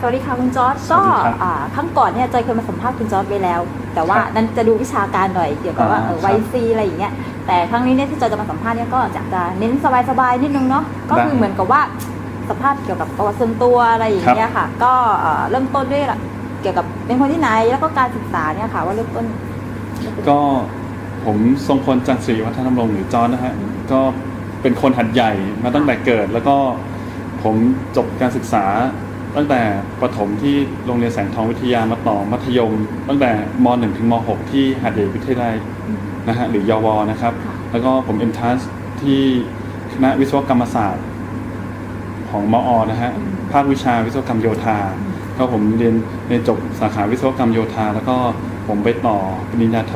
สวัสดีค่ะคุณจอร์ดสวัก็สดีครับอ่าครั้งก่อนเนี่ยจอยเคยมาสัมภาษณ์คุณจอร์ดไปแล้ว แต่ว่าครับนั้นจะดูวิชาการหน่อยเกี่ยวกับว่าอ่าเออครับไวซีอะไรอย่างเงี้ยแต่ครั้งนี้เนี่ยที่จอยจะมาสัมภาษณ์เนี่ยก็จะจะเน้นสบายๆนิดนึงเนาะก็คือได้เหมือนกับว่าสัมภาษณ์เกี่ยวกับประวัติส่วนตัวอะไรอย่างเงี้ยค่ะ ก็เอ่อเริ่มต้นด้วยเกี่ยวกับเป็นคนที่ไหนแล้วก็การศึกษาเนี่ยค่ะว่าเริ่มต้น ก็ผมทรงพลจันทร์ศรีวัฒนธรรมรงค์หรือจอร์นนะฮะก็เป็นคนหัดใหญ่มาตั้งแต่เกิด แล้วก็ผมจบการศึกษา ตั้งแต่ประถมที่โรงเรียนแสงทองวิทยามาต่อมัธยม ตั้งแต่ม .1 ถึงม .6 ที่หัดใหญ่วิทยาลัยนะฮะหรือยวนะครับค่ะแล้วก็ผมเอ็นทัสที่คณะวิศวกรรมศาสตร์ของมอนะฮะภาควิชาวิศวกรรมโยธาก็ผมเรียนเรียนจบสาขาวิศวกรรมโยธา แล้วก็ผมไปต่อปริญญาโท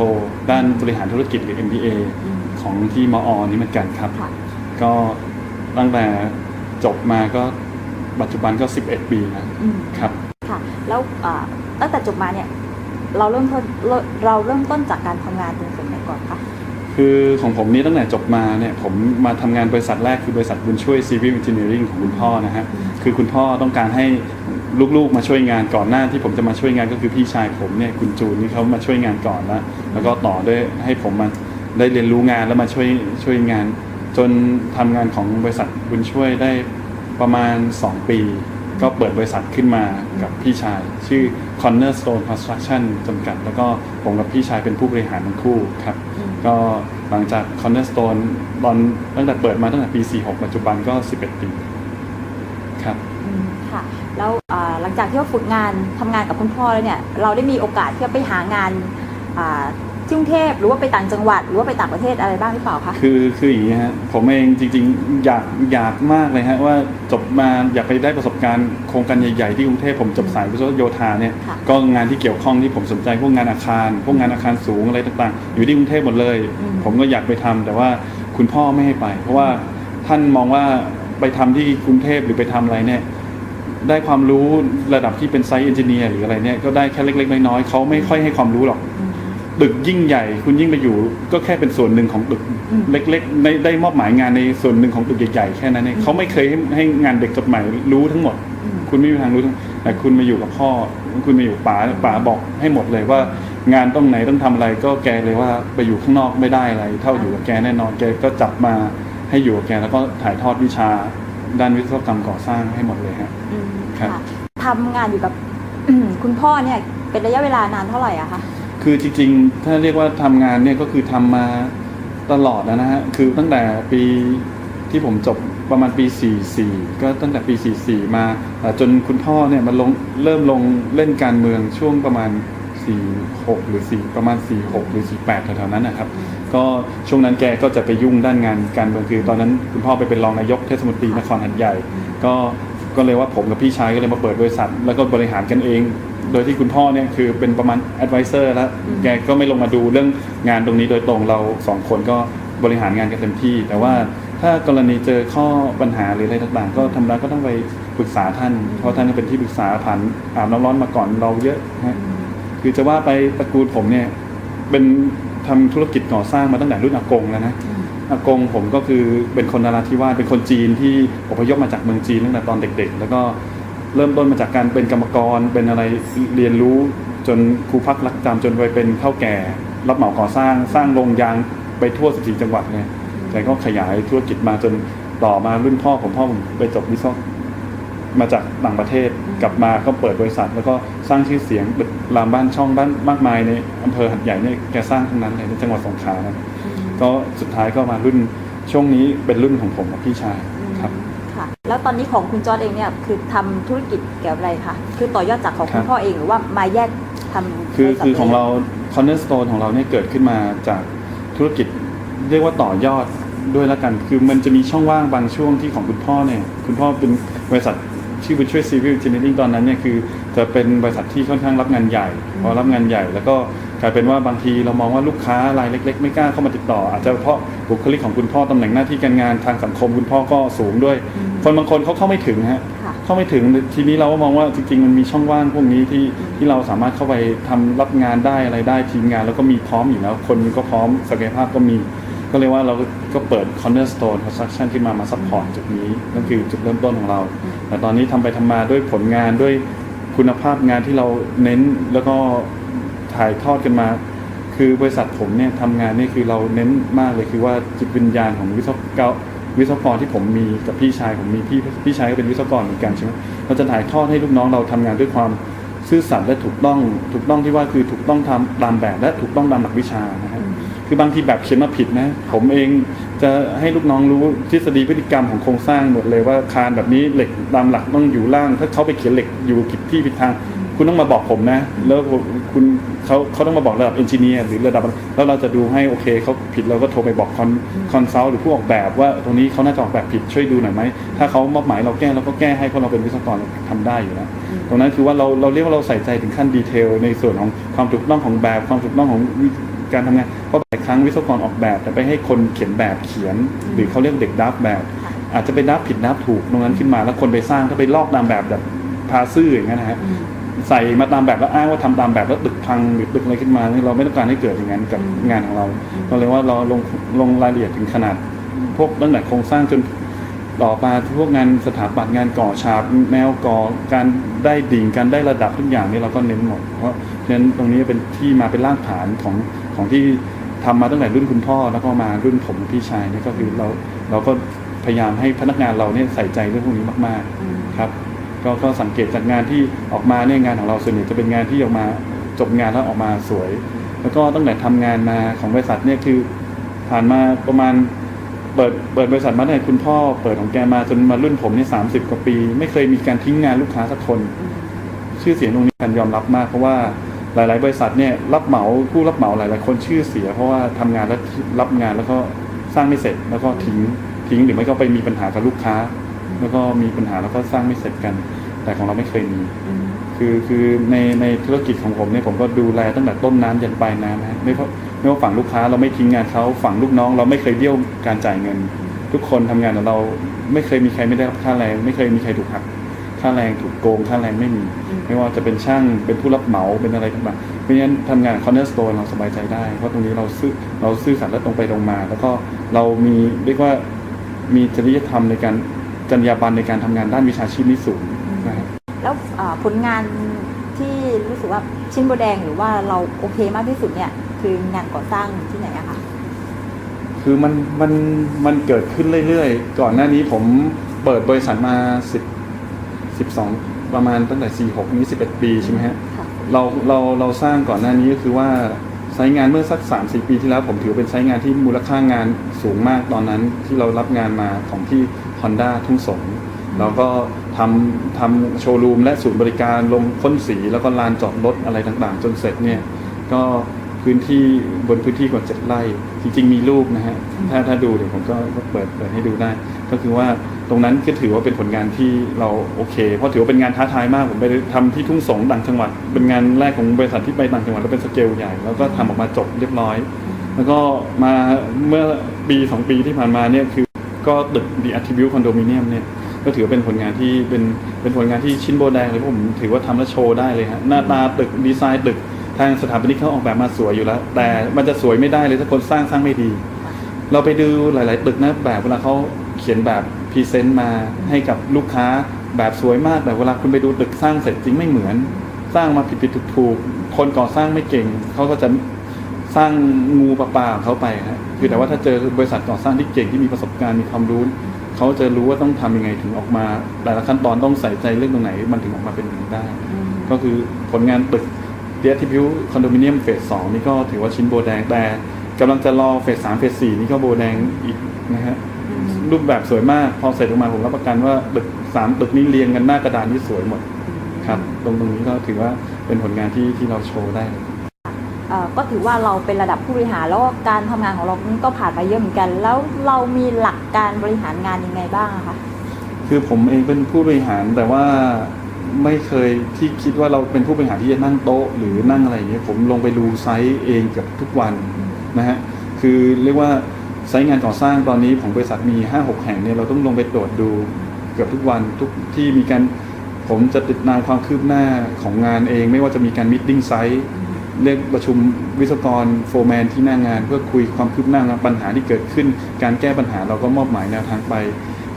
ด้านบริหารธุรกิจหรือ MBA อืมของที่มอนี้เหมือนกันครับค่ะก็ตั้งแต่จบมาก็ ปัจจุบันก็ 11 ปีนะอืมครับ ค่ะ แล้วอ่าตั้งแต่จบมาเนี่ย เราเริ่มต้นเราเราเริ่มต้นจากการทำงานตรงส่วนไหนก่อนคะ คือของผมนี่ตั้งแต่จบมาเนี่ยผมมาทำงานบริษัทแรกคือบริษัทบุญช่วย Civil Engineering ของคุณพ่อนะฮะ คือคุณพ่อต้องการให้ลูกๆมาช่วยงานก่อนหน้าที่ผมจะมาช่วยงานก็คือพี่ชายผมเนี่ยคุณจูนนี่เขามาช่วยงานก่อนแล้ว แล้วก็ต่อด้วยให้ผมมาได้เรียนรู้งานแล้วมาช่วยช่วยงาน จนทำงานของบริษัทบุญช่วยได้ ประมาณ 2 ปี ก็เปิดบริษัทขึ้นมากับพี่ชาย ชื่อ Cornerstone Construction จำกัด แล้วก็ผมกับพี่ชายเป็นผู้บริหารทั้งคู่ครับอืมก็หลังจาก Cornerstone ตอนตั้งแต่เปิดมาตั้งแต่ปี 46 ปัจจุบันก็ 11 ปีครับอืมค่ะแล้วอ่าหลังจากที่ว่าฝึกงานทำงานกับคุณพ่อแล้วเนี่ยเราได้มีโอกาสที่จะไปหางานอ่าที่ กรุงเทพหรือว่าไปต่างจังหวัด หรือว่าไปต่างประเทศอะไรบ้างหรือเปล่าคะคือคืออย่างนี้ฮะผมเองจริงๆอยากอยากมากเลยฮะว่าจบมาอยากไปได้ประสบการณ์โครงการใหญ่ๆที่กรุงเทพผมจบสายวิศวโยธาเนี่ยค่ะก็งานที่เกี่ยวข้องที่ผมสนใจพวกงานอาคาร พวกงานอาคารสูงอะไรต่างๆ อยู่ที่กรุงเทพหมดเลยอืมผมก็อยากไปทำแต่ว่าคุณพ่อไม่ให้ไป เพราะว่าท่านมองว่าไปทำที่กรุงเทพหรือไปทำอะไรเนี่ยได้ความรู้ระดับที่เป็นไซต์เอนจิเนียร์หรืออะไรเนี่ยก็ได้แค่เล็ก ๆ น้อยๆเขาไม่ค่อยให้ความรู้หรอกอืม ตึกยิ่งใหญ่ คุณยิ่งไปอยู่ ก็แค่เป็นส่วนหนึ่งของตึกอืมเล็กๆได้ได้มอบหมายงานในส่วนหนึ่งของตึกใหญ่ๆแค่นั้นเองเขาไม่เคยให้ให้งานเด็กจดหมายรู้ทั้งหมดอืมคุณไม่มีทางรู้ทั้งแต่คุณมาอยู่กับพ่อ คุณมาอยู่ป๋าป๋าบอกให้หมดเลยว่า งานต้องไหนต้องทำอะไร ก็แกเลยว่าไปอยู่ข้างนอกไม่ได้อะไร เท่าอยู่กับแกแน่นอนแกก็จับมาให้อยู่กับแกแล้วก็ถ่ายทอดวิชา ด้านวิศวกรรมก่อสร้างให้หมดเลยฮะอืมครับค่ะทำงานอยู่กับคุณพ่อเนี่ยเป็นระยะเวลานานเท่าไหร่อะคะ คือจริงๆ ถ้าเรียกว่าทำงานเนี่ยก็คือทำมาตลอดนะฮะ คือตั้งแต่ปีที่ผมจบประมาณปี 44 ก็ตั้งแต่ปี 44มาอ่าจนคุณพ่อเนี่ยมันลงเริ่มลงเล่นการเมืองช่วงประมาณ 46 หรือ 4 ประมาณ 46 หรือ 48แถวๆนั้นนะครับ ก็ช่วงนั้นแกก็จะไปยุ่งด้านงานการเมืองคือ ตอนนั้นคุณพ่อไปเป็นรองนายกเทศมนตรีนครหัดใหญ่ ก็ก็เลยว่าผมกับพี่ชายก็เลยมาเปิดบริษัท แล้วก็บริหารกันเอง โดยที่คุณพ่อเนี่ยคือเป็นประมาณ advisor แล้วอืมแกก็ไม่ลงมาดูเรื่องงานตรงนี้โดยตรงเราสองคนก็บริหารงานกันเต็มที่ แต่ว่าถ้ากรณีเจอข้อปัญหาหรืออะไรต่างๆ ก็ทำแล้วก็ต้องไปปรึกษาท่าน เพราะท่านก็เป็นที่ปรึกษาผ่านอาบน้ำร้อนมาก่อนเราเยอะนะฮะคือจะว่าไปตระกูลผมเนี่ยเป็นทำธุรกิจก่อสร้างมาตั้งแต่รุ่นอากงแล้วนะอากงผมก็คือเป็นคนนราธิวาสเป็นคนจีนที่อพยพมาจากเมืองจีนตั้งแต่ตอนเด็ก ๆ แล้วก็ เริ่มต้นมาจากการเป็นกรรมกรเป็นอะไรเรียนรู้จนครูพักรักจำจนไปเป็นเท่าแก่ รับเหมาก่อสร้างสร้างโรงยางไปทั่ว 14 จังหวัดเลยแต่ก็ขยายธุรกิจมาจนต่อมารุ่นพ่อผมพ่อผมไปจบวิศวมาจากต่างประเทศกลับมาก็เปิดบริษัท แล้วก็สร้างชื่อเสียงรามบ้านช่องบ้านมากมายในอำเภอหัดใหญ่เนี่ยแกสร้างทั้งนั้นเลยในจังหวัดสงขลานะก็สุดท้ายก็มารุ่นช่วงนี้เป็นรุ่นของผมกับพี่ชาย แล้วตอนนี้ของคุณจอร์ดเองเนี่ยคือทำธุรกิจเกี่ยวกับอะไรคะคือต่อยอดจากของครัคุบณพ่อเองหรือว่ามาแยกทำคือบริษัทคือของเเรา Cornerstone ของเราเนี่ยเกิดขึ้นมาจากธุรกิจเรียกว่าต่อยอดด้วยละกัน คือมันจะมีช่องว่างบางช่วงที่ของคุณพ่อเนี่ย คุณพ่อเป็นบริษัทชื่อบุญช่วย Civil Engineering ตอนนั้นเนี่ยคือจะเป็นบริษัทที่ค่อนข้างรับงานใหญ่พอรับงานใหญ่แล้วก็ก ลายเป็นว่าบางทีเรามองว่าลูกค้ารายเล็ก ๆ ไม่กล้าเข้ามาติดต่อ อาจจะเพราะบุคลิกของคุณพ่อตำแหน่งหน้าที่การงานทางสังคมคุณพ่อก็สูงด้วยอืมคนบางคนเขาเข้าไม่ถึงฮะค่ะเข้าไม่ถึงทีนี้เราก็มองว่าจริงๆมันมีช่องว่างพวกนี้ที่ที่เราสามารถเข้าไปทำรับงานได้อะไรได้ทีมงาน แล้วก็มีพร้อมอยู่แล้ว คนก็พร้อมศักยภาพก็มี ก็เลยว่าเราก็เปิด Cornerstone Construction ขึ้นมามาซัพพอร์ตจุดนี้นั่นคือจุดเริ่มต้นของเรา แต่ตอนนี้ทำไปทำมาด้วยผลงานด้วยคุณภาพงานที่เราเน้นแล้วก็ ถ่ายทอดกันมา คือบริษัทผมเนี่ยทำงานเนี่ยคือเราเน้นมากเลยคือว่าจิตวิญญาณของวิศวกรวิศวกรที่ผมมีกับพี่ชายผมมีพี่พี่ชายก็เป็นวิศวกรเหมือนกันใช่ไหมเราจะถ่ายทอดให้ลูกน้องเราทำงานด้วยความซื่อสัตย์และถูกต้องถูกต้องที่ว่าคือถูกต้องทำตามแบบและถูกต้องตามหลักวิชานะครับคือบางทีแบบเขียนมาผิดนะ ผมเองจะให้ลูกน้องรู้ทฤษฎีพฤติกรรมของโครงสร้างหมดเลยว่าคานแบบนี้เหล็กตามหลักต้องอยู่ล่าง ถ้าเขาไปเขียนเหล็กอยู่ผิดที่ผิดทาง คุณต้องมาบอกผมนะ แล้วคุณ เขาเขาต้องมาบอกระดับเอนจิเนียร์หรือระดับแล้วเราจะดูให้โอเคเขาผิดเราก็โทรไปบอกคอนคอนซัลท์หรือผู้ออกแบบว่าตรงนี้เขาน่าจะออกแบบผิดช่วยดูหน่อยไหมถ้าเขามอบหมายเราแก้เราก็แก้ให้เพราะเราเป็นวิศวกรเราทำได้อยู่แล้วตรงนั้นคือว่าเราเราเรียกว่าเราใส่ใจถึงขั้นดีเทลในส่วนของความถูกต้องของแบบความถูกต้องของวิการทำงานเพราะหลายครั้งวิศวกรออกแบบ แต่ไปให้คนเขียนแบบเขียน หรือเขาเรียกเด็กดับแบบค่ะอาจจะไปดับผิดดับถูกตรงนั้นขึ้นมาแล้วคนไปสร้างถ้าไปลอกตามแบบแบบพาซื่ออย่างนั้นนะฮะอืม ใส่มาตามแบบแล้วอ้างว่าทำตามแบบแล้วตึกพังหรือตึกอะไรขึ้นมานี่เราไม่ต้องการให้เกิดอย่างนั้นกับอืมงานของเราเราเลยว่าเราลงลงรายละเอียดถึงขนาด พวกตั้งแต่โครงสร้างจนต่อมาพวกงานสถาปัตย์งานก่อฉาบแนวก่อการได้ดิ่งการได้ระดับทุกอย่างนี่เราก็เน้นหมด เพราะฉะนั้นตรงนี้เป็นที่มาเป็นรากฐานของของที่ทำมาตั้งแต่รุ่นคุณพ่อแล้วก็มารุ่นผมพี่ชายนี่ก็คือเราเราก็พยายามให้พนักงานเราเนี่ยใส่ใจเรื่องพวกนี้มากอืมๆครับ ก็ก็สังเกตจากงานที่ออกมาเนี่ยงานของเราส่วนใหญ่จะเป็นงานที่ออกมาจบงานแล้วออกมาสวย แล้วก็ตั้งแต่ทำงานมาของบริษัทเนี่ยคือผ่านมาประมาณเปิดเปิดบริษัทมาตั้งแต่คุณพ่อเปิดของแกมาจนมารุ่นผมเนี่ยสามสิบกว่าปี ไม่เคยมีการทิ้งงานลูกค้าสักคน ชื่อเสียงตรงนี้การยอมรับมากเพราะว่าหลาย ๆ บริษัทเนี่ยรับเหมาผู้รับเหมาหลาย ๆ คนชื่อเสีย เพราะว่าทำงานแล้วรับงานแล้วก็สร้างไม่เสร็จแล้วก็ทิ้งทิ้งหรือไม่ก็ไปมีปัญหากับลูกค้า แล้วก็มีปัญหาแล้วก็สร้างไม่เสร็จกัน แต่ของเราไม่เคยมีอืมคือคือในในธุรกิจของผมเนี่ยผมก็ดูแลตั้งแต่ต้นน้ำยันปลายน้ำนะฮะไม่เพราะไม่ว่าฝั่งลูกค้าเราไม่ทิ้งงานเขาฝั่งลูกน้อง เราไม่เคยเบี้ยวการจ่ายเงิน ทุกคนทำงานของเราไม่เคยมีใครไม่ได้รับค่าแรง ไม่เคยมีใครถูกหักค่าแรงถูกโกงค่าแรงไม่มีอืมไม่ว่าจะเป็นช่างเป็นผู้รับเหมาเป็นอะไรต่างๆเพราะฉะนั้นทำงานคอนเนอร์สโตนเราสบายใจได้ เพราะตรงนี้เราซื่อเราซื่อสัตย์และตรงไปตรงมา แล้วก็เรามีเรียกว่ามีจริยธรรมในการจ รรยาบรรณในการทำงานด้านวิชาชีพนี่สูงนะครับ แล้วอ่าผลงานที่รู้สึกว่าชิ้นโบแดงหรือว่าเราโอเคมากที่สุดเนี่ย คืองานก่อสร้างที่ไหนอะคะคือมันมันมันเกิดขึ้นเรื่อยๆ ก่อนหน้านี้ผมเปิดบริษัทมาสิบสิบสองประมาณตั้งแต่สี่หกนี้สิบเอ็ดปีใช่ไหมฮะ ค่ะเราเราเราสร้างก่อนหน้านี้ก็คือว่าไซต์งานเมื่อสักสามสี่ปีที่แล้วผมถือเป็นไซต์งานที่มูลค่างานสูงมากตอนนั้นที่เรารับงานมาของที่ Honda ทุ่งสงเราก็ทำทำโชว์รูมและศูนย์บริการลงพ่นสีแล้วก็ลานจอดรถอะไรต่างๆ จนเสร็จเนี่ยก็พื้นที่บนพื้นที่กว่าเจ็ดไร่ จริง ๆ มีรูปนะฮะถ้าถ้าดูเดี๋ยวผมก็ก็เปิดเปิดให้ดูได้ ก็คือว่าตรงนั้นก็ถือว่าเป็นผลงานที่เราโอเค เพราะถือว่าเป็นงานท้าทายมากผมไปทำที่ทุ่งสงต่างจังหวัด เป็นงานแรกของบริษัทที่ไปต่างจังหวัดแล้วเป็นสเกลใหญ่แล้วก็ทำออกมาจบเรียบร้อย แล้วก็มาเมื่อปีสองปีที่ผ่านมาเนี่ยคือ ก็ตึก The Attribute Condominium เนี่ยก็ถือเป็นผลงานที่เป็นเป็นผลงานที่ชิ้นโบแดงเลยผมถือว่าทำแล้วโชว์ได้เลยฮะหน้าตาตึกดีไซน์ตึกทางสถาปนิกเขาออกแบบมาสวยอยู่แล้ว แต่มันจะสวยไม่ได้เลยถ้าคนสร้างสร้างไม่ดี เราไปดูหลาย ๆ ตึกนะแบบเวลาเขาเขียนแบบพรีเซนต์มาให้กับลูกค้าแบบสวยมากแต่เวลาคุณไปดูตึกสร้างเสร็จจริงไม่เหมือน สร้างมาผิดผิดถูกถูกคนก่อสร้างไม่เก่งเขาก็จะ สร้างงูปลาปลาของเขาไปฮะคือแต่ว่าถ้าเจอบริษัทก่อสร้างที่เก่งที่มีประสบการณ์มีความรู้เขาจะรู้ว่าต้องทำยังไงถึงออกมา แต่ละขั้นตอนต้องใส่ใจเรื่องตรงไหน มันถึงออกมาเป็นอย่างนี้ได้ ก็คือผลงานตึกเดียทิพิวคอนโดมิเนียมเฟสสองนี่ก็ถือว่าชิ้นโบแดงแต่กำลังจะรอเฟสสามเฟสสี่นี่ก็โบแดงอีกนะฮะรูปแบบสวยมากพอเสร็จออกมาผมรับประกันว่าตึกสามตึกนี้เรียงกันหน้ากระดานที่สวยหมดครับ ตรงตรงนี้ก็ถือว่าเป็นผลงานที่ที่เราโชว์ได้ ก็ถือว่าเราเป็นระดับผู้บริหารแล้วก็การทำงานของเราก็ผ่านมาเยอะเหมือนกัน แล้วเรามีหลักการบริหารงานยังไงบ้างคะคือผมเองเป็นผู้บริหารแต่ว่าไม่เคยที่คิดว่าเราเป็นผู้บริหารที่จะนั่งโต๊ะ หรือนั่งอะไรอย่างเงี้ยผมลงไปดูไซต์เองกับทุกวันนะฮะคือเรียกว่าไซต์งานก่อสร้างตอนนี้ของบริษัทมี 5 6 แห่งเนี่ยเราต้องลงไปตรวจดูเกือบทุกวันทุกที่มีการผมจะติดตามความคืบหน้าของงานเอง ไม่ว่าจะมีการมิทติ้งไซต์ เรียกประชุมวิศวกรโฟร์แมนที่หน้างาน เพื่อคุยความคืบหน้าปัญหาที่เกิดขึ้น การแก้ปัญหาเราก็มอบหมายแนวทางไป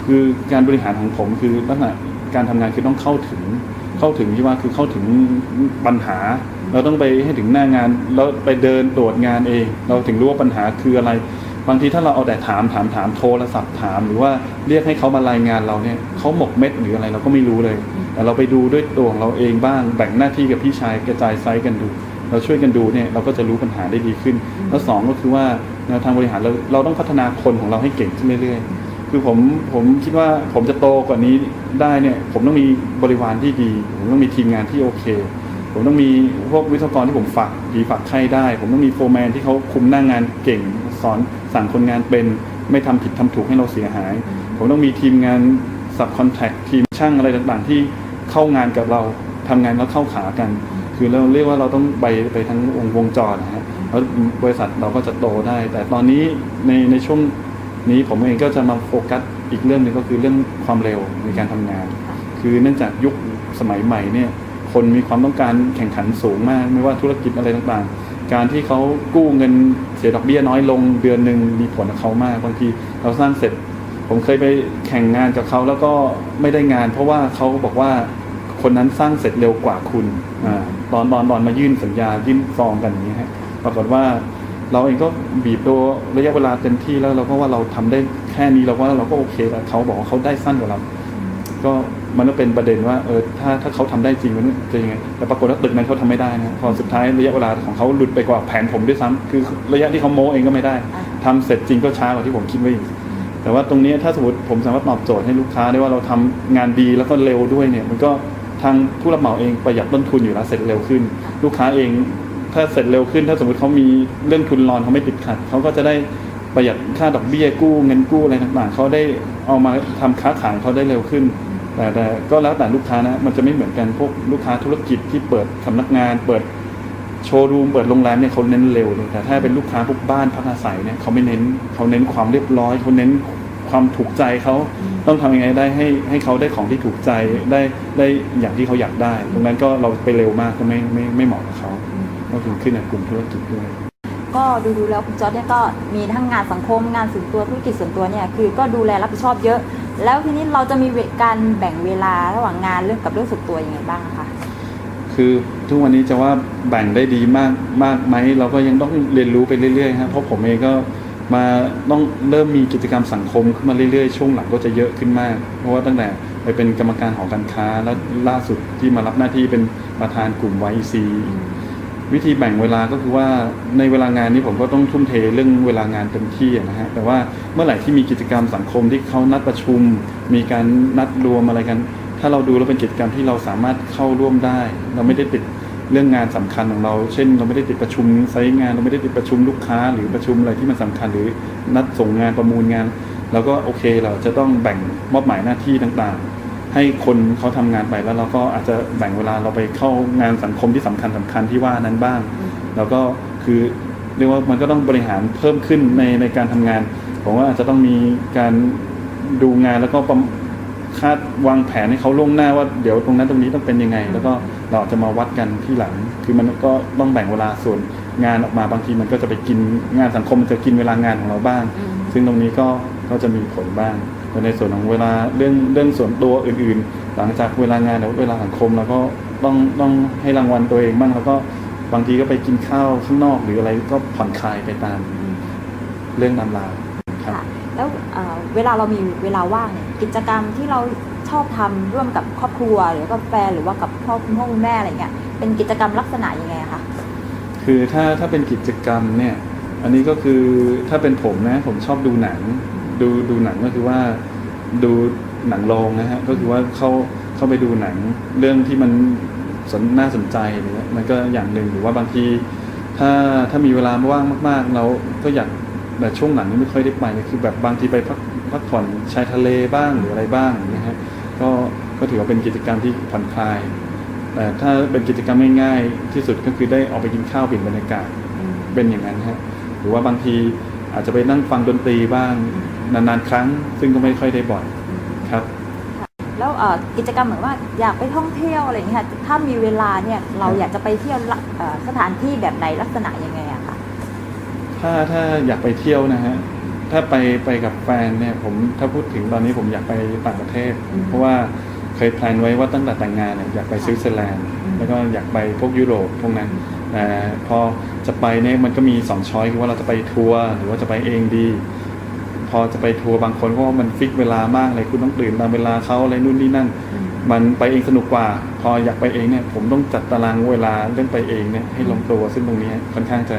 คือการบริหารของผมคือลักษณะการทำงานคือต้องเข้าถึงเข้าถึงที่ว่าคือเข้าถึงปัญหา เราต้องไปให้ถึงหน้างานแล้วไปเดินตรวจงานเอง เราถึงรู้ว่าปัญหาคืออะไร บางทีถ้าเราเอาแต่ถามถามถามโทรศัพท์ถาม หรือว่าเรียกให้เขามารายงานเราเนี่ยเขาหมกเม็ดหรืออะไรเราก็ไม่รู้เลย แต่เราไปดูด้วยตัวของเราเองบ้าง แบ่งหน้าที่กับพี่ชายกระจายไซส์กันดู เราช่วยกันดูเนี่ยเราก็จะรู้ปัญหาได้ดีขึ้น แล้วสองก็คือว่าแนวทางบริหารเราเราต้องพัฒนาคนของเราให้เก่งขึ้นเรื่อยๆ คือผมผมคิดว่าผมจะโตกว่านี้ได้เนี่ยผมต้องมีบริวารที่ดี ผมต้องมีทีมงานที่โอเค ผมต้องมีพวกวิศวกรที่ผมฝากดีฝากไข้ได้ ผมต้องมีโฟร์แมนที่เขาคุมหน้างงานเก่งสอนสั่งคนงานเป็นไม่ทำผิดทำถูกให้เราเสียหาย ผมต้องมีทีมงานสับคอนแทคทีมช่างอะไรต่างๆ ที่เข้างานกับเราทำงานแล้วเข้าขากัน คือเราเรียกว่าเราต้องไปไปทั้งวงวงจรนะฮะแล้วบริษัทเราก็จะโตได้ แต่ตอนนี้ในในช่วงนี้ผมเองก็จะมาโฟกัสอีกเรื่องหนึ่งก็คือเรื่องความเร็วในการทำงาน คือเนื่องจากยุคสมัยใหม่เนี่ยคนมีความต้องการแข่งขันสูงมาก ไม่ว่าธุรกิจอะไรต่างๆ การที่เขากู้เงินเสียดอกเบี้ยน้อยลงเดือนหนึ่งมีผลกับเขามากบางทีเราสร้างเสร็จ ผมเคยไปแข่งงานกับเขาแล้วก็ไม่ได้งาน เพราะว่าเขาบอกว่าคนนั้นสร้างเสร็จเร็วกว่าคุณอา ตอนตอนตอนมายื่นสัญญายื่นซองกันอย่างนี้ฮะปรากฏว่าเราเองก็บีบตัวระยะเวลาเต็มที่แล้วเราก็ว่าเราทำได้แค่นี้เราว่าเราก็โอเคแต่เขาบอกว่าเขาได้สั้นกว่าเรา ก็มันก็เป็นประเด็นว่าเออถ้าถ้าเขาทำได้จริงมันจะยังไงแต่ปรากฏว่าตึกนั้นเขาทำไม่ได้นะพอสุดท้ายระยะเวลาของเขาหลุดไปกว่าแผนผมด้วยซ้ำคือระยะที่เขาโม้เองก็ไม่ได้อ่าทำเสร็จจริงก็ช้ากว่าที่ผมคิดไว้อีกแต่ว่าตรงนี้ถ้าสมมติผมสามารถตอบโจทย์ให้ลูกค้าได้ว่าเราทำงานดีแล้วก็เร็วด้วยเนี่ย มันก็ ทางผู้รับเหมาเองประหยัดต้นทุนอยู่แล้วเสร็จเร็วขึ้น ลูกค้าเองถ้าเสร็จเร็วขึ้น ถ้าสมมติเขามีเรื่องทุนรอนเขาไม่ติดขัดเขาก็จะได้ประหยัดค่าดอกเบี้ยกู้เงินกู้อะไรต่างๆเขาได้เอามาทำค้าขายเขาได้เร็วขึ้น แต่แต่ก็แล้วแต่ลูกค้านะมันจะไม่เหมือนกันพวกลูกค้าธุรกิจที่เปิดสำนักงาน เปิดโชว์รูมเปิดโรงแรมเนี่ยเขาเน้นเร็วเลยแต่ถ้าเป็นลูกค้าพวกบ้านพักอาศัยเนี่ยเขาไม่เน้นเขาเน้นความเรียบร้อยเขาเน้น ความถูกใจเขาต้องทำยังไงได้ให้ให้เขาได้ของที่ถูกใจได้ได้อย่างที่เขาอยากได้ตรงนั้นก็เราไปเร็วมากก็ไม่ไม่ไม่เหมาะกับเขาก็คือขึ้นกับกลุ่มธุรกิจด้วย ก็ดูดูๆแล้วคุณจอร์ดเนี่ยก็มีทั้งงานสังคมงานส่วนตัวธุรกิจส่วนตัวเนี่ยคือก็ดูแลรับผิดชอบเยอะ แล้วทีนี้เราจะมีเวการแบ่งเวลาระหว่างงานเรื่องกับเรื่องส่วนตัวยังไงบ้างคะคือทุกวันนี้จะว่าแบ่งได้ดีมากมากไหมเราก็ยังต้องเรียนรู้ไปเรื่อยๆครับเพราะผมเองก็ มาต้องเริ่มมีกิจกรรมสังคมขึ้นมาเรื่อยๆ ช่วงหลังก็จะเยอะขึ้นมาก เพราะว่าตั้งแต่ไปเป็นกรรมการหอการค้าแล้วล่าสุดที่มารับหน้าที่เป็นประธานกลุ่ม YEC วิธีแบ่งเวลาก็คือว่าในเวลางานนี้ผมก็ต้องทุ่มเทเรื่องเวลางานเต็มที่นะฮะแต่ว่าเมื่อไหร่ที่มีกิจกรรมสังคมที่เขานัดประชุม มีการนัดรวมอะไรกัน ถ้าเราดูแล้วเป็นกิจกรรมที่เราสามารถเข้าร่วมได้ เราไม่ได้ติด เรื่องงานสำคัญของเรา เช่น เราไม่ได้ติดประชุมไซต์งาน เราไม่ได้ติดประชุมลูกค้า หรือประชุมอะไรที่มันสำคัญหรือนัดส่งงานประมูลงานเราก็โอเคเราจะต้องแบ่งมอบหมายหน้าที่ต่างๆ ให้คนเขาทำงานไปแล้วเราก็อาจจะแบ่งเวลาเราไปเข้างานสังคมที่สำคัญสคัญๆที่ว่านั้นบ้าง แล้วก็คือเรียกว่ามันก็ต้องบริหารเพิ่มขึ้นในในการทำงานผมว่าอาจจะต้องมีการดูงานแล้วก็คาดวางแผนให้เขาล่วงหน้าว่าเดี๋ยวตรงนั้นตรงนี้ต้องเป็นยังไง แล้วก็ เราจะมาวัดกันที่หลัง คือมันก็ต้องแบ่งเวลาส่วนงานออกมาบางทีมันก็จะไปกินงานสังคมมันจะกินเวลางานของเราบ้างอืมซึ่งตรงนี้ก็ก็จะมีผลบ้างแต่ในส่วนของเวลาเรื่องเรื่องส่วนตัวอื่น ๆ หลังจากเวลางานหรือเวลาสังคมเราก็ต้องต้องให้รางวัลตัวเองบ้างแล้วก็บางทีก็ไปกินข้าวข้างนอกหรืออะไรก็ผ่อนคลายไปตามเรื่องนำลาวครับค่ะแล้วเอ่อเวลาเรามีเวลาว่างเนี่ยกิจกรรมที่เรา ชอบทำร่วมกับครอบครัวหรือกับแฟนหรือว่ากับพ่อคุณพ่อคุณแม่อะไรเงี้ยเป็นกิจกรรมลักษณะยังไงอะคะคือถ้าถ้าเป็นกิจกรรมเนี่ย อันนี้ก็คือถ้าเป็นผมนะผมชอบดูหนัง ดูดูหนังก็คือว่าดูหนังโรงนะฮะก็คือว่าเข้าเข้าไปดูหนังเรื่องที่มันสนน่าสนใจอะไรเงี้ยมันก็อย่างหนึ่งหรือว่าบางทีถ้าถ้ามีเวลาว่างมาก ๆ เราก็อยากแต่ช่วงหลังนี้ไม่ค่อยได้ไปเลยคือแบบบางทีไปพักพักผ่อนชายทะเลบ้างหรืออะไรบ้างอย่างเงี้ยฮะก็ก็ ถือว่าเป็นกิจกรรมที่ผ่อนคลาย แต่ถ้าเป็นกิจกรรมง่ายๆที่สุดก็คือได้ออกไปกินข้าวเปลี่ยนบรรยากาศเป็นอย่างนั้นฮะหรือว่าบางทีอาจจะไปนั่งฟังดนตรีบ้างนานๆครั้ง ซึ่งก็ไม่ค่อยได้บ่อยครับแล้วเอ่อกิจกรรมเหมือนว่าอยากไปท่องเที่ยวอะไรอย่างเงี้ยค่ะถ้ามีเวลาเนี่ยเราอยากจะไปเที่ยวละเอ่อสถานที่แบบไหนลักษณะยังไงอะคะถ้าถ้าอยากไปเที่ยวนะฮะถ้าไปไปกับแฟนเนี่ยผมถ้าพูดถึงตอนนี้ผมอยากไปต่างประเทศ เพราะว่า เคยแพลนไว้ว่าตั้งแต่แต่งงานเนี่ยอยากไปสวิตเซอร์แลนด์อืมแล้วก็อยากไปพวกยุโรปพวกนั้นแต่พอจะไปเนี่ยมันก็มีสองช้อยคือว่าเราจะไปทัวร์หรือว่าจะไปเองดี พอจะไปทัวร์บางคนก็ว่ามันฟิกเวลามากเลยคุณต้องตื่นตามเวลาเขาอะไรนู่นนี่นั่นอืมมันไปเองสนุกกว่า พออยากไปเองเนี่ยผมต้องจัดตารางเวลาเรื่องไปเองเนี่ยให้ลงตัวซึ่งตรงนี้ค่อนข้างจะ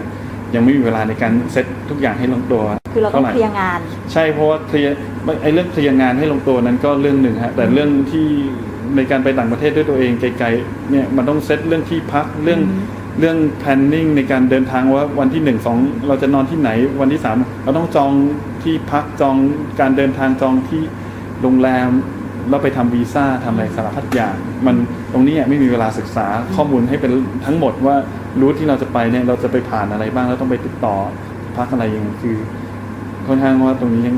ยังไม่มีเวลาในการเซตทุกอย่างให้ลงตัว คือเราต้องท่ไหเคลียร์งาน ใช่เพราะว่าเคลียร์ไอ้เรื่องเคลียร์งานให้ลงตัวนั้นก็เรื่องหนึ่งฮะแต่เรื่องที่ในการไปต่างประเทศด้วยตัวเองไกลๆเนี่ยมันต้องเซตเรื่องที่พักเรื่องอืมเรื่อง planning ในการเดินทางว่าวันที่หนึ่งสองเราจะนอนที่ไหนวันที่สามเราต้องจองที่พักจองการเดินทางจองที่โรงแรมแล้วไปทำวีซ่าทำอะไรสารพัดอย่าง มันตรงนี้อะไม่มีเวลาศึกษาข้อมูลให้เป็นทั้งหมดว่ารู้ที่เราจะไปเนี่ยเราจะไปผ่านอะไรบ้างแล้วต้องไปติดต่อพักอะไรยังไงคือ ค่อนข้างว่าตรงนี้ยัง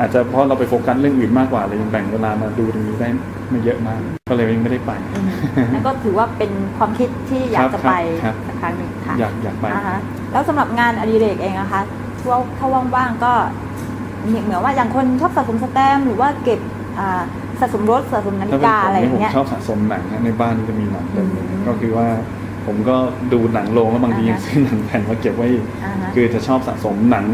อาจจะเพราะเราไปโฟกัสเรื่องอื่นมากกว่าเลยยังแบ่งเวลามาดูตรงนี้ได้ไม่เยอะมาก ก็เลยยังไม่ได้ไปอืมนั่นก็ถือว่าเป็นความคิดที่อยากจะไปครับสักครั้งหนึ่งค่ะอยากอยากไปอ่าฮะแล้วสำหรับงานอดิเรกเองนะคะช่วงถ้าว่างๆก็เหมือนว่าอย่างคนชอบสะสมสแตมป์หรือว่าเก็บอ่าสะสมรถสะสมนาฬิถ้าเป็นกาผมอะไรอเนี่ยย่างผมเงี้ยชอบสะสมหนังฮะในบ้านนี่จะมีหนังเต็มเลยอืมก็คือว่า ผมก็ดูหนังโรงแล้วบางทียังอ่าฮะซื้อหนังแผ่นมาเก็บไว้อีกอ่าฮะ คือจะชอบสะสมหนัง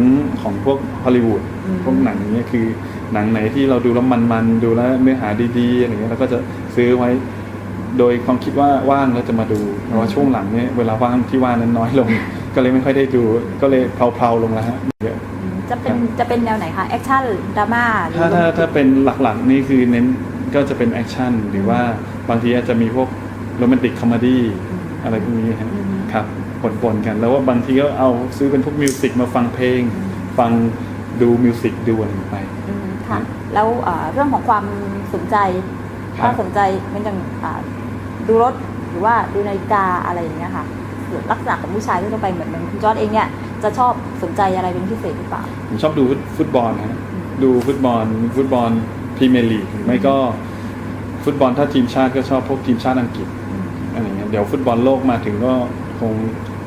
ของพวกฮอลลีวูดอืม พวกหนังเนี้ยคือหนังไหนที่เราดูแล้วมันๆดูแล้วเนื้อหาดีๆอะไรเงี้ยเราก็จะซื้อไว้ โดยความคิดว่าว่างแล้วจะมาดูแต่ว่าช่วงหลังเนี่ยเวลาว่างที่ว่างนั้นน้อยลง ก็เลยไม่ค่อยได้ดูก็เลยเพลาๆลงแล้วฮะเยอะ อืมจะเป็นจะเป็นแนวไหนคะแอคชั่นดราม่าหรือถ้าถ้าถ้าเป็นหลักๆนี่คือเน้นก็จะเป็นแอคชั่นหรือว่าบางทีอาจจะมีพวกโรแมนติกคอมเมดี้ อืมอะไรพวกนี้ฮะอืมครับปนๆกัน แล้วว่าบางทีก็เอาซื้อเป็นพวกมิวสิกมาฟังเพลง ฟังดูมิวสิกดูอะไรไปอืมค่ะแล้วอ่าเรื่องของความสนใจครับว่าสนใจเป็นอย่างอ่าดูรถหรือว่าดูนาฬิกาอะไรอย่างเงี้ยค่ะหรือลักษณะของผู้ชายทั่วไปเหมือนเหมือนคุณจอร์ดเองเนี่ยจะชอบสนใจอะไรเป็นพิเศษหรือเปล่าผมชอบดูฟุตบอลนะฮะอืมดูฟุตบอลฟุตบอลพรีเมียร์ลีกหรือไม่ก็ฟุตบอลถ้าทีมชาติก็ชอบพวกทีมชาติอังกฤษ อืมอะไรเงี้ยเดี๋ยวฟุตบอลโลกมาถึงก็คง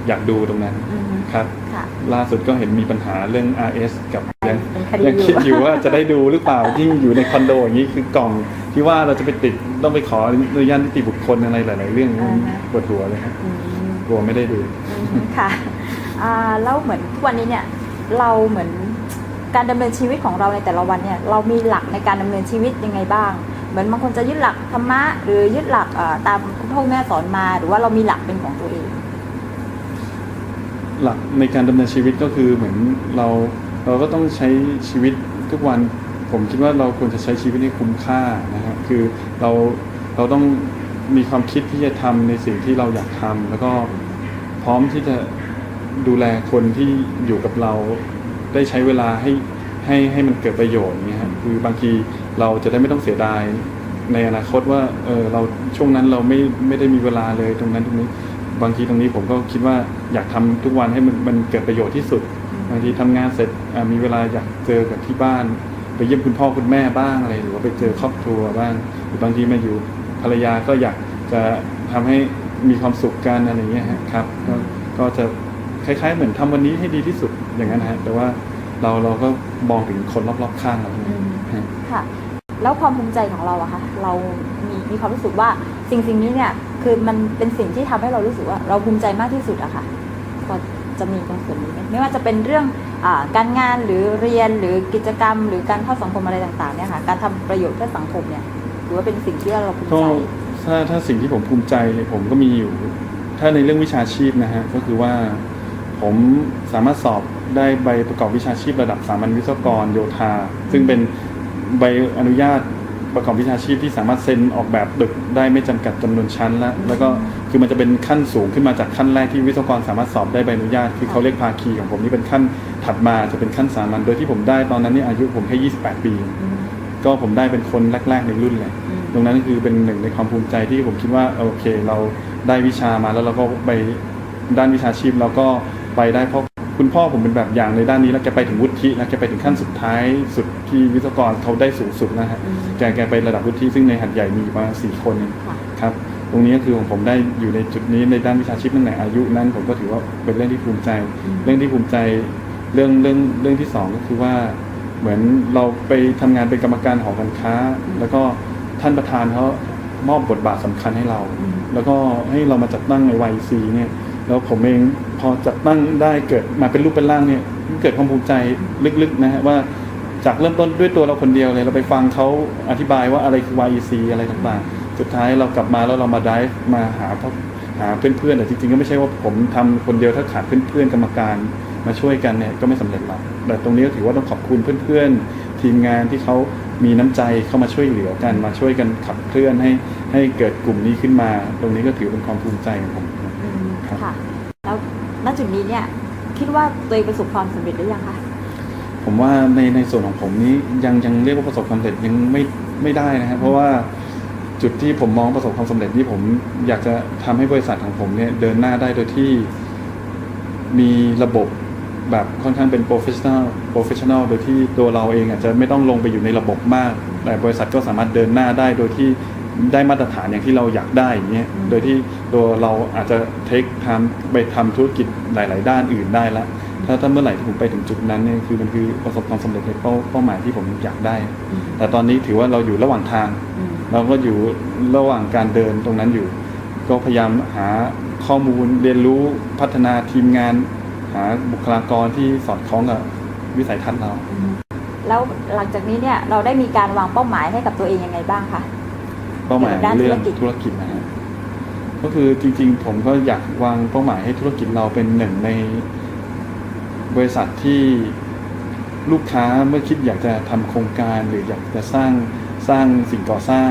อยากดูตรงนั้นอืมครับ ค่ะ ล่าสุดก็เห็นมีปัญหาเรื่อง RS กับยังเป็นคดียังอยู่ คิดอยู่ว่าจะได้ดูหรือเปล่า ยิ่งอยู่ในคอนโดอย่างนี้คือกล่องที่ว่าเราจะไปติดต้องไปขออนุญาตนิติบุคคลอะไรหลาย ๆ เรื่องนี่อ่าฮะปวดหัวเลยครับอืม กลัวไม่ได้ดู อืมค่ะอ่าแล้วเหมือนทุกวันนี้เนี่ยเราเหมือนการดำเนินชีวิตของเราในแต่ละวันเนี่ยเรามีหลักในการดำเนินชีวิตยังไงบ้าง เหมือนบางคนจะยึดหลักธรรมะหรือยึดหลักเอ่อตามคุณ พ่อแม่สอนมา หรือว่าเรามีหลักเป็นของตัวเอง หลักในการดำเนินชีวิตก็คือเหมือนเราเราก็ต้องใช้ชีวิตทุกวัน ผมคิดว่าเราควรจะใช้ชีวิตให้คุ้มค่านะครับคือเราเราต้องมีความคิดที่จะทำในสิ่งที่เราอยากทำแล้วก็พร้อมที่จะดูแลคนที่อยู่กับเราได้ใช้เวลาให้ให้ให้มันเกิดประโยชน์อย่างเงี้ยครับคือบางทีเราจะได้ไม่ต้องเสียดาย ในอนาคตว่าเออเราช่วงนั้นเราไม่ไม่ได้มีเวลาเลยตรงนั้นตรงนี้บางทีตรงนี้ผมก็คิดว่าอยากทำทุกวันให้มันมันเกิดประโยชน์ที่สุด บางทีทำงานเสร็จมีเวลาอยากเจอกับที่บ้าน ไปเยี่ยมคุณพ่อคุณแม่บ้างอะไรหรือว่าไปเจอครอบครัวบ้างหรือบางทีมาอยู่ภรรยาก็อยากจะทำให้มีความสุขกันอะไรเงี้ยครับก็ก็จะคล้ายๆ เหมือนทำวันนี้ให้ดีที่สุดอย่างนั้นฮะแต่ว่าเราเราก็มองถึงคนรอบๆข้างเราค่ะ แล้วความภูมิใจของเราอะคะเรามีมีความรู้สึกว่าสิ่งสิ่งนี้เนี่ยคือมันเป็นสิ่งที่ทำให้เรารู้สึกว่าเราภูมิใจมากที่สุดอะค่ะพอจะมีตรงส่วนนี้ไหมไม่ว่าจะเป็นเรื่องอการงานหรือเรียนหรือกิจกรรม หรือการเข้าสังคมอะไรต่างๆเนี่ยค่ะการทำประโยชน์เพื่อสังคมเนี่ยถือว่าเป็นสิ่งที่เราภูมิใจถ้าถ้าสิ่งที่ผมภูมิใจเลยผมก็มีอยู่ ถ้าในเรื่องวิชาชีพนะฮะก็คือว่าผมสามารถสอบได้ใบประกอบวิชาชีพระดับสามัญวิศวกรโยธา ซึ่งเป็น ใบอนุญาตประกอบวิชาชีพที่สามารถเซ็นออกแบบตึกได้ไม่จำกัดจำนวนชั้นแล้วแล้วก็คือมันจะเป็นขั้นสูงขึ้นมาจากขั้นแรกที่วิศวกรสามารถสอบได้ใบอนุญาตคือเขาเรียกภาคีของผมนี่เป็นขั้นถัดมาจะเป็นขั้นสามัญโดยที่ผมได้ตอนนั้นนี่อายุผมแค่28 ปี ก็ผมได้เป็นคนแรก ๆ ในรุ่นเลยตรงนั้นคือเป็นหนึ่งในความภูมิใจที่ผมคิดว่าโอเค เราได้วิชามาแล้วเราก็ไปด้านวิชาชีพเราก็ไปได้เพราะ คุณพ่อผมเป็นแบบอย่างในด้านนี้แล้วแกไปถึงวุฒิแล้วแกไปถึงขั้นสุดท้ายสุดที่วิศวกรเขาได้สูงสุดนะฮะอืมแกแกไประดับวุฒิซึ่งในหัดใหญ่มีประมาณสี่คนเองค่ะครับตรงนี้ก็คือของผมได้อยู่ในจุดนี้ในด้านวิชาชีพตั้งแต่อายุนั้น ผมก็ถือว่าเป็นเรื่องที่ภูมิใจอืมเรื่องที่ภูมิใจเรื่องเรื่องเรื่องที่สองก็คือว่าเหมือนเราไปทำงานเป็นกรรมการหอการค้า แล้วก็ท่านประธานเขามอบบทบาทสำคัญให้เราอืมแล้วก็ให้เรามาจัดตั้งใน YC เนี่ย แล้วผมเองพอจัดตั้งได้เกิดมาเป็นรูปเป็นร่างเนี่ยเกิดความภูมิใจลึกๆนะฮะว่าจากเริ่มต้นด้วยตัวเราคนเดียวเลยเราไปฟังเขาอธิบายว่าอะไรคือ YEC อะไรต่างๆ สุดท้ายเรากลับมาแล้วเรามาได้มาหาพหาเพื่อนๆแต่จริงๆก็ไม่ใช่ว่าผมทำคนเดียวถ้าขาดเพื่อนๆกรรมการมาช่วยกันเนี่ยก็ไม่สำเร็จหรอกแต่ตรงนี้ก็ถือว่าต้องขอบคุณเพื่อนๆ ทีมงานที่เขามีน้ำใจเข้ามาช่วยเหลือกันมาช่วยกันขับเคลื่อนให้ ให้เกิดกลุ่มนี้ขึ้นมา ตรงนี้ก็ถือเป็นความภูมิใจของผมนะอืมครับค่ะ แล้วณจุดนี้เนี่ยคิดว่าตัวเองประสบความสำเร็จหรือยังคะผมว่าในในส่วนของผมนี้ยังยังเรียกว่าประสบความสำเร็จยังไม่ไม่ได้นะครับเพราะว่าจุดที่ผมมองประสบความสำเร็จนี่ผมอยากจะทำให้บริษัทของผมเนี่ยเดินหน้าได้โดยที่มีระบบแบบค่อนข้างเป็น professional professional โดยที่ตัวเราเองอาจจะไม่ต้องลงไปอยู่ในระบบมาก แต่บริษัทก็สามารถเดินหน้าได้โดยที่ ได้มาตรฐานอย่างที่เราอยากได้อย่างเงี้ยอืมโดยที่ตัวเราอาจจะเทคทำไปทำธุรกิจหลาย ๆ ด้านอื่นได้ละถ้าถ้าเมื่อไหร่ที่ผมไปถึงจุดนั้นเนี่ยคือมันคือประสบความสำเร็จในเป้าเป้าหมายที่ผมอยากได้อืมแต่ตอนนี้ถือว่าเราอยู่ระหว่างทางอืมเราก็อยู่ระหว่างการเดินตรงนั้นอยู่ ก็พยายามหาข้อมูลเรียนรู้พัฒนาทีมงาน หาบุคลากรที่สอดคล้องกับวิสัยทัศน์เราอืมแล้วหลังจากนี้เนี่ยเราได้มีการวางเป้าหมายให้กับตัวเองยังไงบ้างคะเป้าหมายด้านเรื่องธุรกิจ ธุรกิจนะฮะก็คือจริง ๆ ผมก็อยากวางเป้าหมายให้ธุรกิจเราเป็นหนึ่งใน บริษัทที่ลูกค้าเมื่อคิดอยากจะทำโครงการหรืออยากจะสร้างสร้างสิ่งก่อสร้าง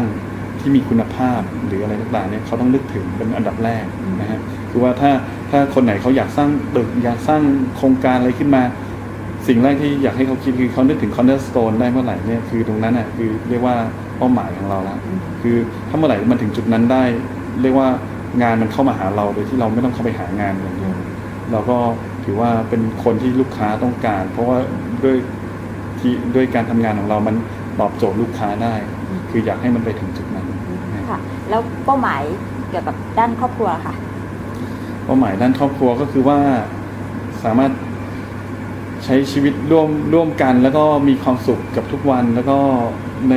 ที่มีคุณภาพหรืออะไรต่างๆเนี่ยเขาต้องนึกถึงเป็นอันดับแรกนะฮะคือว่าถ้าถ้าคนไหนเขาอยากสร้างตึกอยากสร้างโครงการอะไรขึ้นมา สิ่งแรกที่อยากให้เขาคิดคือเขานึกถึงคอนเนอร์สโตนได้เมื่อไหร่เนี่ยคือตรงนั้นอะคือเรียกว่า เป้าหมายของเราแล้วอืมคือถ้าเมื่อไหร่มันถึงจุดนั้นได้ เรียกว่างานมันเข้ามาหาเราโดยที่เราไม่ต้องเข้าไปหางานอย่างเดียวเราก็ถือว่าเป็นคนที่ลูกค้าต้องการ เพราะว่าด้วยที่ด้วยการทำงานของเรามันตอบโจทย์ลูกค้าได้ คืออยากให้มันไปถึงจุดนั้นค่ะแล้วเป้าหมายเกี่ยวกับด้านครอบครัวค่ะ เป้าหมายด้านครอบครัวก็คือว่าสามารถใช้ชีวิตร่วมร่วมกัน แล้วก็มีความสุขกับทุกวันแล้วก็ใน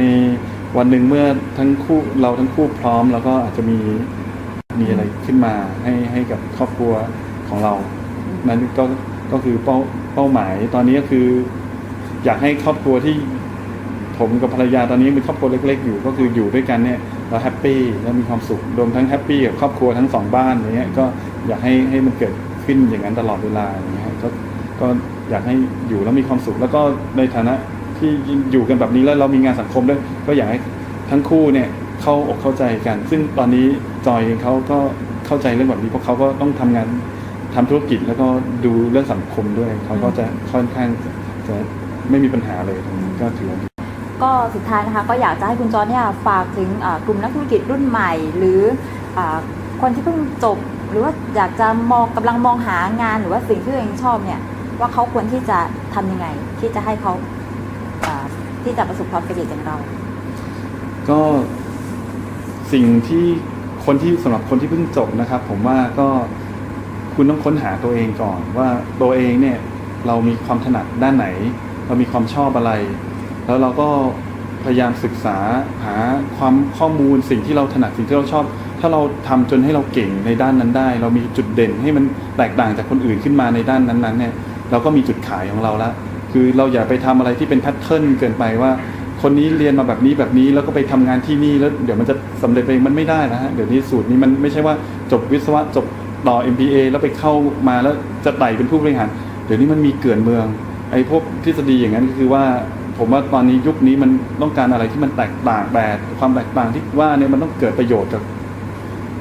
วันหนึ่งเมื่อทั้งคู่เราทั้งคู่พร้อม แล้วก็อาจจะมีมีอะไรขึ้นมาให้ให้กับครอบครัวของเรา นั้นก็ก็คือเป้าเป้าหมายตอนนี้ก็คือ อยากให้ครอบครัวที่ผมกับภรรยาตอนนี้เป็นครอบครัวเล็ก ๆ อยู่ก็คืออยู่ด้วยกันเนี่ยเราแฮปปี้แล้วมีความสุขรวมทั้งแฮปปี้กับครอบครัวทั้งสองบ้านอย่างเงี้ยก็อยากให้ให้มันเกิดขึ้นอย่างนั้นตลอดเวลาอย่างเงี้ยก็ก็อยากให้อยู่แล้วมีความสุขแล้วก็ในฐานะ ที่อยู่กันแบบนี้แล้วเรามีงานสังคมด้วย ก็อยากให้ทั้งคู่เนี่ยเข้าอกเข้าใจกัน ซึ่งตอนนี้จอยเองเขาก็เข้าใจเรื่องแบบนี้เพราะเขาก็ต้องทำงานทำธุรกิจแล้วก็ดูเรื่องสังคมด้วยเขาก็จะค่อนข้างจะไม่มีปัญหาเลยตรงนี้ก็ถือว่าดีก็สุดท้ายนะคะก็อยากจะให้คุณจอเนี่ยฝากถึงกลุ่มนักธุรกิจรุ่นใหม่ หรืออคนที่เพิ่งจบ หรือว่าอยากจะมองกำลังมองหางานหรือว่าสิ่งที่ตัวเองชอบเนี่ยว่าเขาควรที่จะทำยังไง ที่จะให้เขา ที่จะประสบความสำเร็จอย่างเรา ก็สิ่งที่คนที่สำหรับคนที่เพิ่งจบนะครับ ผมว่าก็คุณต้องค้นหาตัวเองก่อน ว่าตัวเองเนี่ยเรามีความถนัดด้านไหน เรามีความชอบอะไร แล้วเราก็พยายามศึกษาหาความข้อมูลสิ่งที่เราถนัดสิ่งที่เราชอบ ถ้าเราทำจนให้เราเก่งในด้านนั้นได้ เรามีจุดเด่นให้มันแตกต่างจากคนอื่นขึ้นมาในด้านนั้นๆเนี่ยเราก็มีจุดขายของเราแล้ว คือเราอย่าไปทำอะไรที่เป็นแพทเทิร์นเกินไปว่า คนนี้เรียนมาแบบนี้แบบนี้แล้วก็ไปทำงานที่นี่แล้วเดี๋ยวมันจะสำเร็จไปเองมันไม่ได้นะฮะเดี๋ยวนี้สูตรนี้มันไม่ใช่ว่าจบวิศวะจบต่อ MBA แล้วไปเข้ามาแล้วจะไต่เป็นผู้บริหาร เดี๋ยวนี้มันมีเกลื่อนเมืองไอ้พวกทฤษฎีอย่างนั้นก็คือว่าผมว่าตอนนี้ยุคนี้มันต้องการอะไรที่มันแตกต่างแบบความแตกต่างที่ว่าเนี่ยมันต้องเกิดประโยชน์กับ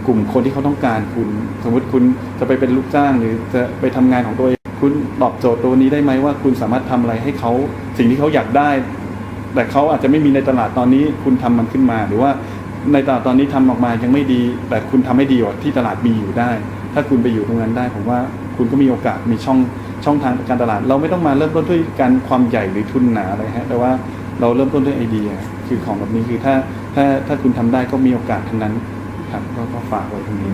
กลุ่มคนที่เขาต้องการคุณ สมมติคุณจะไปเป็นลูกจ้างหรือจะไปทำงานของตัวเอง คุณตอบโจทย์ตัวนี้ได้ไหมว่าคุณสามารถทำอะไรให้เขาสิ่งที่เขาอยากได้ แต่เขาอาจจะไม่มีในตลาดตอนนี้ คุณทำมันขึ้นมา หรือว่าในตลาดตอนนี้ทำออกมายังไม่ดี แต่คุณทำให้ดีกว่าที่ตลาดมีอยู่ได้ ถ้าคุณไปอยู่ตรงนั้นได้ผมว่าคุณก็มีโอกาสมีช่องช่องทางการตลาด เราไม่ต้องมาเริ่มต้นด้วยการความใหญ่หรือทุนหนาอะไรฮะแต่ว่าเราเริ่มต้นด้วยไอเดีย คือของแบบนี้คือถ้าถ้าถ้าคุณทำได้ก็มีโอกาสทั้งนั้นครับก็ก็ฝากไว้ตรงนี้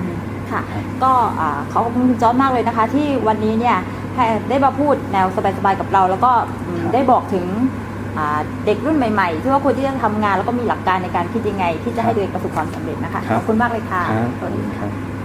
ค่ะก็อ่าขอขอบคุณคุณจอร์จมากเลยนะคะ ที่วันนี้เนี่ยให้ ได้มาพูดแนวสบายๆกับเรา แล้วก็อืมครับได้บอกถึงอ่าเด็กรุ่นใหม่ๆ ที่ว่าควรที่จะทำงานแล้วก็มีหลักการในการคิดยังไง ที่จะให้ครับตัวเองประสบความสำเร็จนะคะครัขบอบคุณมากเลยค่ะครับสวัสดีคค่ะรับ